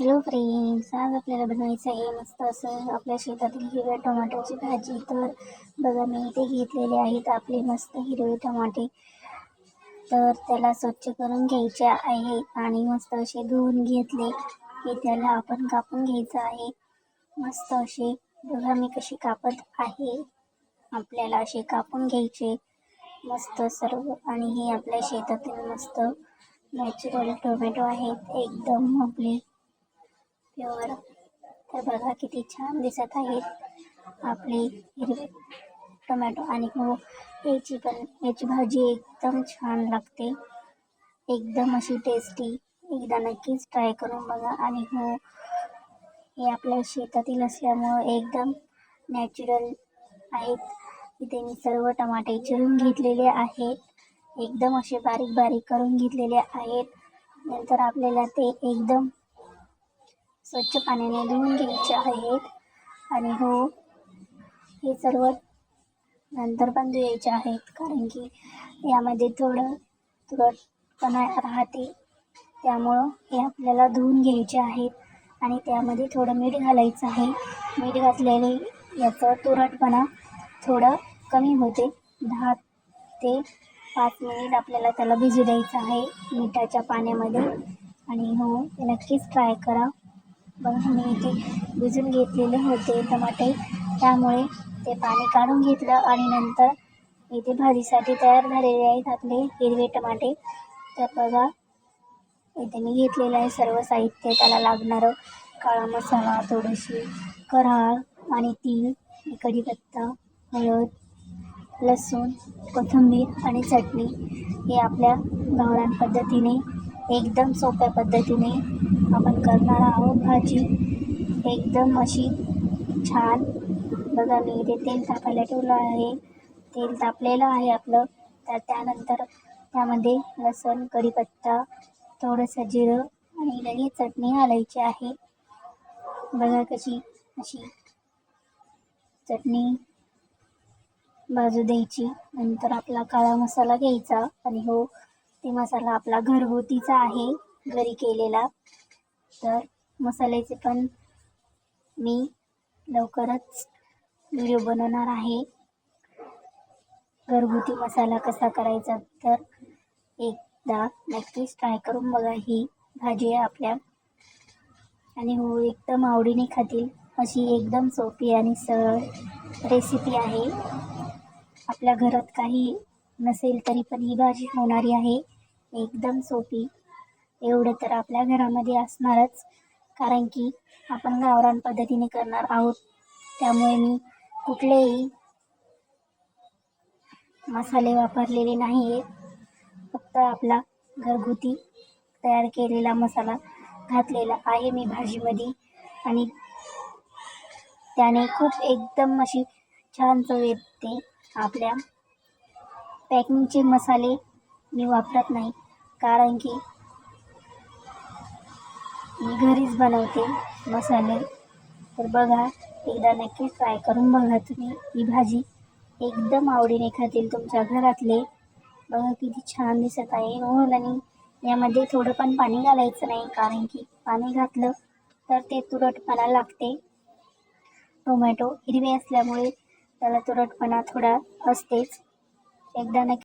Hello friends आज आपल्याला बनवायचं आहे मस्त असं आपल्या शेतातील हिरव्या टोमॅटोची भाजी. तर बघा मी इथे घेतलेले आहेत आपले मस्त हिरवे टमाटे. तर त्याला स्वच्छ करून घ्यायचे आहे आणि मस्त असे धुवून घेतले की त्याला आपण कापून घ्यायचं आहे. मस्त असे बघा मी कशी कापत आहे. आपल्याला असे कापून घ्यायचे. मस्त सर्व आणि हे आपल्या शेतातील मस्त नॅचरल टोमॅटो आहेत. एकदम आपले प्युअर तर बघा किती छान दिसत आहेत आपले हिरवे टोमॅटो आणि हो याची पण याची भाजी एकदम छान लागते. एकदम अशी टेस्टी एकदा नक्कीच ट्राय करून बघा. आणि हो हे आपल्या शेतातील असल्यामुळं एकदम नॅचरल आहेत. इथे मी सर्व टमाटे चिरून घेतलेले आहेत. एकदम असे बारीक बारीक करून घेतलेले आहेत. नंतर आपल्याला ते एकदम स्वच्छ पाण्याने धुवून घ्यायचे आहेत. आणि हो हे सर्व नंतर पण धुवायचे आहेत कारण की यामध्ये थोडं तुरटपणा राहते. त्यामुळं हे आपल्याला धुवून घ्यायचे आहेत आणि त्यामध्ये थोडं मीठ घालायचं आहे. मीठ घातल्याने याचं तुरटपणा थोडं कमी होते. दहा ते पाच मिनिट आपल्याला त्याला भिजू द्यायचं आहे मिठाच्या पाण्यामध्ये. आणि हो ते नक्कीच ट्राय करा. बघा मी इथे भिजून घेतलेले होते टमाटे. त्यामुळे ते पाणी काढून घेतलं आणि नंतर इथे भाजीसाठी तयार झालेले आहेत आपले हिरवे टमाटे. तर बघा इथे मी घेतलेलं आहे सर्व साहित्य. त्याला लागणारं काळा मसाला थोडीशी कराळ आणि तीळ कढीपत्ता हळद लसूण कोथिंबीर आणि चटणी हे आपल्या गावरान पद्धतीने एकदम सोप्या पद्धतीने आपण करणार आहोत भाजी. एकदम अशी छान. बघा मी इथे तेल तापायला ठेवलं आहे. तेल तापलेलं आहे आपलं. तर त्यानंतर त्यामध्ये लसूण कढीपत्ता थोडंसं जिरं आणि लगेच चटणी घालायची आहे. बघा कशी अशी चटणी बाजू द्यायची. नंतर आपला काळा मसाला घ्यायचा. आणि हो ते मसाला आपला घरगुतीचा आहे. घरी केलेला. तर मसाल्याचे पण मी लवकरच व्हिडिओ बनवणार आहे. घरगुती मसाला कसा करायचा तर एकदा नक्कीच ट्राय करून बघा. ही भाजी आहे आपल्या. आणि हो एकदम आवडीने खातील. अशी एकदम सोपी आणि सरळ रेसिपी आहे. आपल्या घरात काही नसेल तरी पण ही भाजी होणारी आहे. एकदम सोपी. एवढं तर आपल्या घरामध्ये असणारच. कारण की आपण गावरान पद्धतीने करणार आहोत. त्यामुळे मी कुठलेही मसाले वापरलेले नाही आहेत फक्त आपला घरगुती तयार केलेला मसाला घातलेला आहे मी भाजीमध्ये. आणि त्याने खूप एकदम अशी छान चव येते. आपल्या पॅकिंगचे मसाले मी वापरत नाही. कारण की मी घरीच बनवते मसाले. तर बघा एकदा नक्की ट्राय करून बघा तुम्ही ही भाजी. एकदम आवडीने खातील तुमच्या घरातले. बघा किती छान दिसत आहे. हो आणि यामध्ये थोडं पण पाणी घालायचं नाही कारण की पाणी घातलं तर ते तुरटपणा लागते. टोमॅटो हिरवे असल्यामुळे त्याला तुरटपणा थोडा असतेच. एकदा नक्की